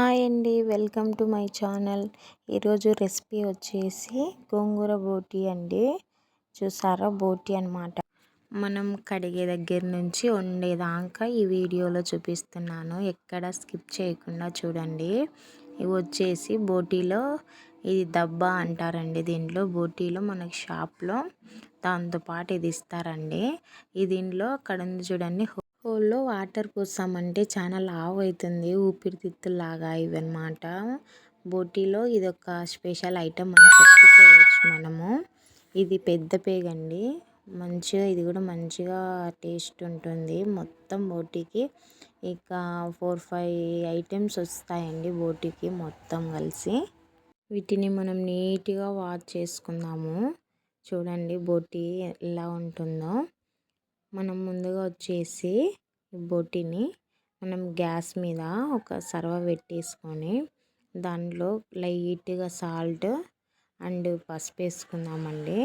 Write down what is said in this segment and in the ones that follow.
Hi అండి welcome to my channel. ఈరోజు recipe వచ్చేసి గోంగూర బోటి అండి. చూసారా? బోటి అనమాట మనం కడిగే దగ్గర నుంచి వండేదాకా ఈ వీడియోలో చూపిస్తున్నాను. ఎక్కడ స్కిప్ చేయకుండా చూడండి. ఇవి వచ్చేసి బోటీలో ఇది దబ్బా అంటారండి దీంట్లో. బోటీలో మనకి షాప్లో దాంతోపాటు ఇది ఇస్తారండి. ఈ దీంట్లో అక్కడ చూడండి హోల్లో వాటర్ పోసామంటే చాలా లావు అవుతుంది ఊపిరితిత్తులాగా ఇవన్నమాట. బోటీలో ఇది ఒక స్పెషల్ ఐటమ్ అని చెప్పుకోవచ్చు మనము. ఇది పెద్ద పేగండి. మంచిగా ఇది కూడా మంచిగా టేస్ట్ ఉంటుంది. మొత్తం బోటీకి ఇక ఫోర్ ఫైవ్ ఐటమ్స్ వస్తాయండి బోటీకి మొత్తం కలిసి. వీటిని మనం నీట్గా వాష్ చేసుకుందాము. చూడండి బోటీ ఎలా ఉంటుందో. మనం ముందుగా వచ్చేసి బొట్టిని మనం గ్యాస్ మీద ఒక సర్వ పెట్టేసుకొని దాంట్లో లైట్గా సాల్ట్ అండ్ పసుపు వేసుకుందామండి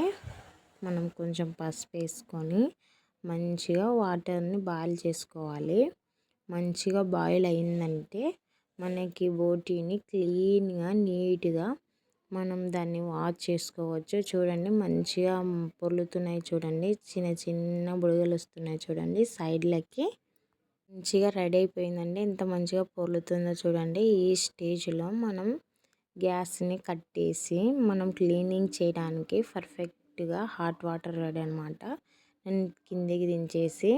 మనం కొంచెం పసుపు వేసుకొని మంచిగా వాటర్ని బాయిల్ చేసుకోవాలి. మంచిగా బాయిల్ అయిందంటే మనకి బోటీని క్లీన్గా నీట్గా మనం దాన్ని వాష్ చేసుకోవచ్చు. చూడండి మంచిగా పొర్లుతున్నాయి చూడండి. చిన్న చిన్న బుడగలు వస్తున్నాయి చూడండి సైడ్లకి మంచిగా రెడీ అయిపోయిందండి. ఎంత మంచిగా పొర్లుతుందో చూడండి. ఈ స్టేజ్లో మనం గ్యాస్ని కట్టేసి మనం క్లీనింగ్ చేయడానికి పర్ఫెక్ట్గా హాట్ వాటర్ రెడీ అనమాట నేను కిందికి దించేసి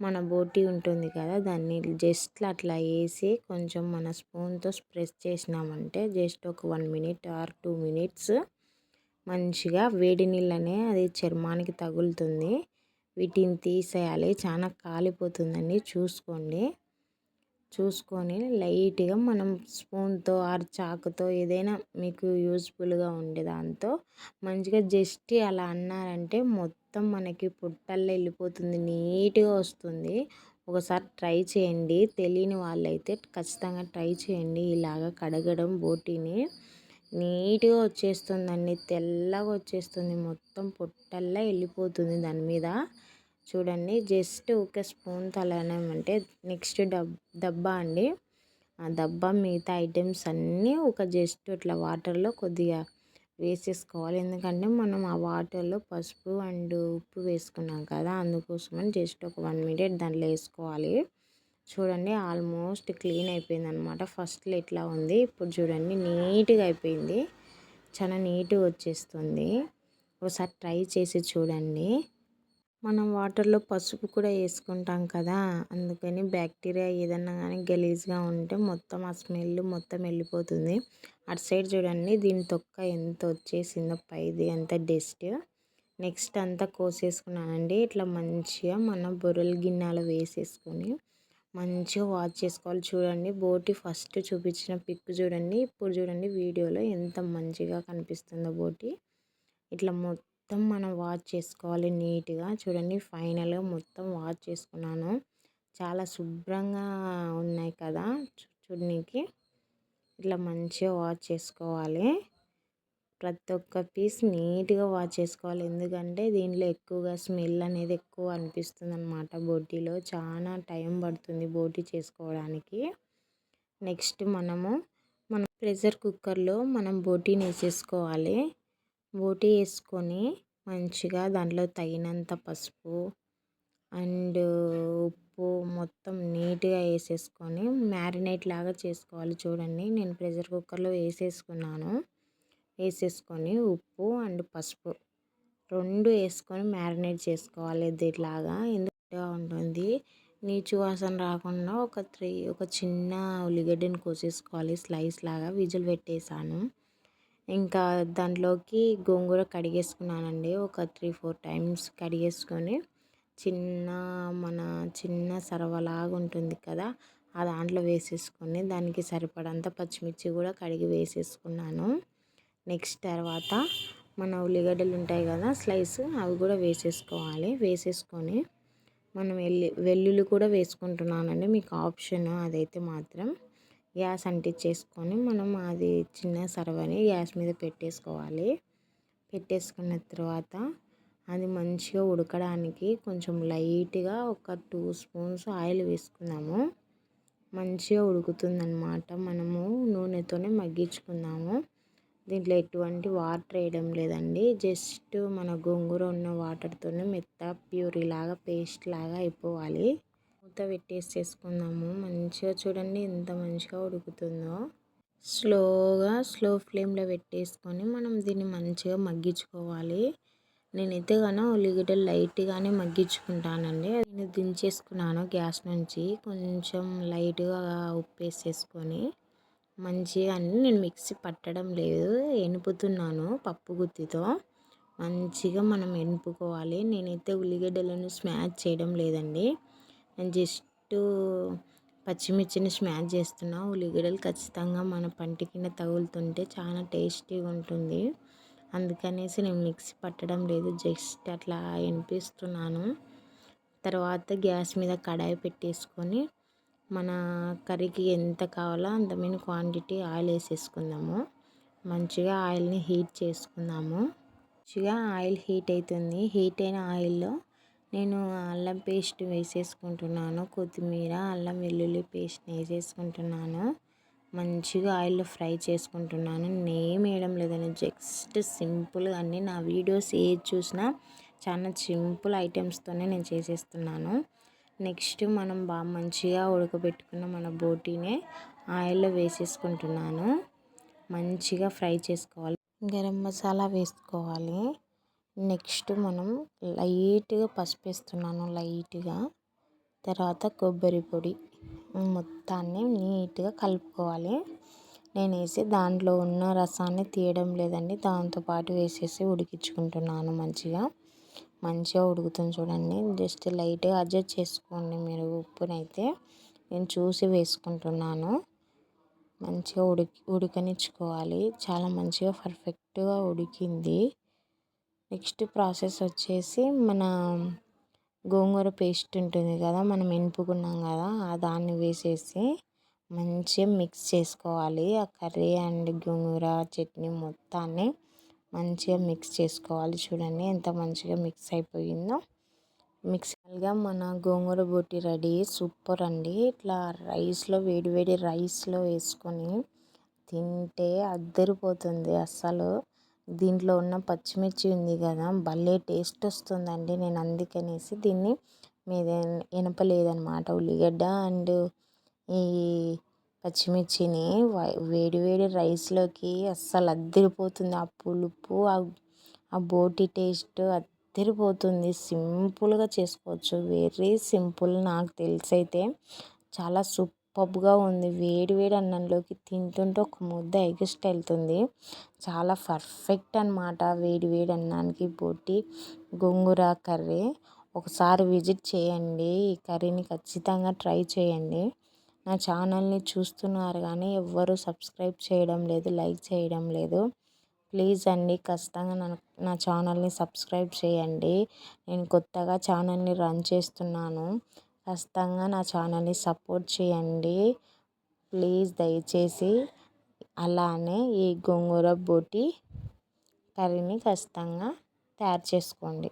మన బోటీ ఉంటుంది కదా దాన్ని జస్ట్ అట్లా వేసి కొంచెం మన స్పూన్తో ప్రెస్ చేసినామంటే జస్ట్ ఒక one minute or two minutes మంచిగా వేడి నీళ్ళనే అది చర్మానికి తగులుతుంది. వీటిని తీసేయాలి. చాలా కాలిపోతుందండి. చూసుకోండి. చూసుకొని లైట్గా మనం స్పూన్తో ఆర్ చాకుతో ఏదైనా మీకు యూజ్ఫుల్గా ఉండే దాంతో మంచిగా జస్ట్ అలా అన్నారంటే మొత్తం మొత్తం మనకి పుట్టల్లో వెళ్ళిపోతుంది నీట్గా వస్తుంది. ఒకసారి ట్రై చేయండి. తెలియని వాళ్ళైతే ఖచ్చితంగా ట్రై చేయండి. ఇలాగ కడగడం బోటీని. నీట్గా వచ్చేస్తుందండి. తెల్లగా వచ్చేస్తుంది. మొత్తం పొట్టల్లా వెళ్ళిపోతుంది దాని మీద. చూడండి. జస్ట్ ఒక స్పూన్ తలనమంటే నెక్స్ట్ డబ్ డబ్బా అండి. ఆ డబ్బా మిగతా ఐటమ్స్ అన్నీ ఒక జస్ట్ ఇట్లా వాటర్లో కొద్దిగా వేసేసుకోవాలి. ఎందుకంటే మనం ఆ వాటర్లో పసుపు అండ్ ఉప్పు వేసుకున్నాం కదా! అందుకోసమని జస్ట్ ఒక వన్ మినిట్ దాంట్లో వేసుకోవాలి. చూడండి ఆల్మోస్ట్ క్లీన్ అయిపోయింది అనమాట ఫస్ట్లో ఎట్లా ఉంది? ఇప్పుడు చూడండి నీట్గా అయిపోయింది. చాలా నీట్గా వచ్చేస్తుంది. ఒకసారి ట్రై చేసి చూడండి. మనం వాటర్లో పసుపు కూడా వేసుకుంటాం కదా! అందుకని బ్యాక్టీరియా ఏదన్నా కానీ గలీజ్గా ఉంటే మొత్తం ఆ స్మెల్ మొత్తం వెళ్ళిపోతుంది. అటు సైడ్ చూడండి దీని తొక్క ఎంత వచ్చేసిందో పైది అంత డస్ట్. నెక్స్ట్ అంతా కోసేసుకున్నానండి. ఇట్లా మంచిగా మన బొర్రెల గిన్నెలో వేసేసుకొని మంచిగా వాష్ చేసుకోవాలి. చూడండి బోటి ఫస్ట్ చూపించిన పిక్ చూడండి. ఇప్పుడు చూడండి వీడియోలో ఎంత మంచిగా కనిపిస్తుందో బోటి. ఇట్లా మొత్తం మొత్తం మనం వాష్ చేసుకోవాలి నీట్గా. చూడండి ఫైనల్గా మొత్తం వాష్ చేసుకున్నాను. చాలా శుభ్రంగా ఉన్నాయి కదా చూడడానికి ఇట్లా మంచిగా వాష్ చేసుకోవాలి. ప్రతి ఒక్క పీస్ నీట్గా వాష్ చేసుకోవాలి. ఎందుకంటే దీంట్లో ఎక్కువగా స్మెల్ అనేది ఎక్కువ అనిపిస్తుంది అనమాట బోటీలో. చాలా టైం పడుతుంది బోటీ చేసుకోవడానికి. నెక్స్ట్ మనము మన ప్రెషర్ కుక్కర్లో మనం బోటీని వేసేసుకోవాలి. బోటి వేసుకొని మంచిగా దాంట్లో తగినంత పసుపు అండ్ ఉప్పు మొత్తం నీట్గా వేసేసుకొని మ్యారినేట్ లాగా చేసుకోవాలి చూడండి. నేను ప్రెషర్ కుక్కర్లో వేసేసుకున్నాను వేసేసుకొని ఉప్పు అండ్ పసుపు రెండు వేసుకొని మ్యారినేట్ చేసుకోవాలి ఇట్లాగా ఎందుకు ఉంటుంది. నీచు వాసన రాకుండా ఒక త్రీ ఒక చిన్న ఉల్లిగడ్డని కోసేసుకోవాలి. స్లైస్ లాగా విజిల్ పెట్టేసాను ఇంకా దాంట్లోకి గోంగూర కడిగేసుకున్నానండి. ఒక త్రీ ఫోర్ టైమ్స్ కడిగేసుకొని చిన్న మన చిన్న సరవలాగా ఉంటుంది కదా ఆ దాంట్లో వేసేసుకొని దానికి సరిపడంత పచ్చిమిర్చి కూడా కడిగి వేసేసుకున్నాను. నెక్స్ట్ తర్వాత మన ఉల్లిగడ్డలు ఉంటాయి కదా స్లైస్ అవి కూడా వేసేసుకోవాలి. వేసేసుకొని మనం వెల్లి వెల్లుల్లి కూడా వేసుకుంటున్నానండి. మీకు ఆప్షన్ అదైతే మాత్రం గ్యాస్ అంటించేసుకొని మనం అది చిన్న సర్వని గ్యాస్ మీద పెట్టేసుకోవాలి. పెట్టేసుకున్న తర్వాత అది మంచిగా ఉడకడానికి కొంచెం లైట్గా ఒక టూ స్పూన్స్ ఆయిల్ వేసుకుందాము. మంచిగా ఉడుకుతుందన్నమాట. మనము నూనెతోనే మగ్గించుకుందాము. దీంట్లో ఎటువంటి వాటర్ వేయడం లేదండి. జస్ట్ మన గోంగూర ఉన్న వాటర్తోనే మెత్త ప్యూరీ లాగా పేస్ట్ లాగా అయిపోవాలి. మూత పెట్టేసి చేసుకుందాము మంచిగా చూడండి ఎంత మంచిగా ఉడుకుతుందో. స్లోగా స్లో ఫ్లేమ్లో పెట్టేసుకొని మనం దీన్ని మంచిగా మగ్గించుకోవాలి. నేనైతే కానీ ఉల్లిగడ్డలు లైట్గానే మగ్గించుకుంటానండి. నేను దించేసుకున్నాను గ్యాస్ నుంచి. కొంచెం లైట్గా ఉప్పు వేసేసుకొని మంచిగా అన్ని నేను మిక్సీ పట్టడం లేదు. ఎనుపుతున్నాను పప్పు గుత్తితో. మంచిగా మనం ఎనుపుకోవాలి. నేనైతే ఉల్లిగడ్డలను స్మాష్ చేయడం లేదండి. జస్ట్ పచ్చిమిర్చిని స్మాష్ చేస్తున్నా. ఉల్లిగడ్డలు ఖచ్చితంగా మన పంటి కింద తగులుతుంటే చాలా టేస్టీగా ఉంటుంది. అందుకనేసి నేను మిక్సీ పట్టడం లేదు. జస్ట్ అట్లా వినిపిస్తున్నాను తర్వాత గ్యాస్ మీద కడాయి పెట్టేసుకొని మన కర్రీకి ఎంత కావాలో అంత మీద క్వాంటిటీ ఆయిల్ వేసేసుకుందాము. మంచిగా ఆయిల్ని హీట్ చేసుకుందాము. మంచిగా ఆయిల్ హీట్ అవుతుంది. హీట్ అయిన ఆయిల్లో నేను అల్లం పేస్ట్ వేసేసుకుంటున్నాను. కొత్తిమీర అల్లం వెల్లుల్లి పేస్ట్ వేసేసుకుంటున్నాను. మంచిగా ఆయిల్లో ఫ్రై చేసుకుంటున్నాను. నేమ్ వేయడం లేదని జస్ట్ సింపుల్గా అన్ని నా వీడియోస్ ఏది చూసినా చాలా సింపుల్ ఐటమ్స్తోనే నేను చేసేస్తున్నాను. నెక్స్ట్ మనం బాగా మంచిగా ఉడకబెట్టుకున్న మన బోటీనే ఆయిల్లో వేసేసుకుంటున్నాను. మంచిగా ఫ్రై చేసుకోవాలి. గరం మసాలా వేసుకోవాలి. నెక్స్ట్ మనం లైట్గా పసుపు వేస్తున్నాను లైట్గా. తర్వాత కొబ్బరి పొడి. మొత్తాన్ని నీట్గా కలుపుకోవాలి. నేను వేసి దాంట్లో ఉన్న రసాన్ని తీయడం లేదండి. దాంతోపాటు వేసేసి ఉడికించుకుంటున్నాను మంచిగా. మంచిగా ఉడుకుతుంది చూడండి. జస్ట్ లైట్గా అడ్జస్ట్ చేసుకోండి మీరు ఉప్పునైతే. నేను చూసి వేసుకుంటున్నాను. మంచిగా ఉడికి ఉడకనిచ్చుకోవాలి. చాలా మంచిగా పర్ఫెక్ట్గా ఉడికింది. నెక్స్ట్ ప్రాసెస్ వచ్చేసి మన గోంగూర పేస్ట్ ఉంటుంది కదా మనం ఎనుపుకున్నాం కదా దాన్ని వేసేసి మంచిగా మిక్స్ చేసుకోవాలి. ఆ కర్రీ అండ్ గోంగూర చట్నీ మొత్తాన్ని మంచిగా మిక్స్ చేసుకోవాలి. చూడండి ఎంత మంచిగా మిక్స్ అయిపోయిందో. మిక్స్గా మన గోంగూర బొట్టి రెడీ. సూపర్ అండి. ఇట్లా రైస్లో వేడి వేడి రైస్లో వేసుకొని తింటే అద్దరిపోతుంది అస్సలు. దీంట్లో ఉన్న పచ్చిమిర్చి ఉంది కదా భలే టేస్ట్ వస్తుందండి. నేను అందుకనేసి దీన్ని మీద ఎనపలేదనమాట ఉల్లిగడ్డ అండ్ ఈ పచ్చిమిర్చిని వేడి వేడి రైస్లోకి అస్సలు అద్దరిపోతుంది. ఆ పులుపు ఆ బోటి టేస్ట్ అద్దరిపోతుంది. సింపుల్గా చేసుకోవచ్చు. వెరీ సింపుల్ నాకు తెలిసి అయితే చాలా సూప్ పప్పుగా ఉంది. వేడి వేడి అన్నంలోకి తింటుంటే ఒక ముద్ద ఎగిస్ట్ వెళ్తుంది. చాలా పర్ఫెక్ట్ అనమాట వేడి వేడి అన్నానికి బోటి గోంగూర కర్రీ. ఒకసారి విజిట్ చేయండి. ఈ కర్రీని ఖచ్చితంగా ట్రై చేయండి. నా ఛానల్ని చూస్తున్నారు కానీ ఎవ్వరు సబ్స్క్రైబ్ చేయడం లేదు లైక్ చేయడం లేదు. ప్లీజ్ అండి ఖచ్చితంగా నా నా ఛానల్ని సబ్స్క్రైబ్ చేయండి. నేను కొత్తగా ఛానల్ని రన్ చేస్తున్నాను. ఖచ్చితంగా నా ఛానల్ని సపోర్ట్ చేయండి. ప్లీజ్ దయచేసి అలానే ఈ గోంగూర బోటి కర్రీని ఖచ్చితంగా తయారు చేసుకోండి.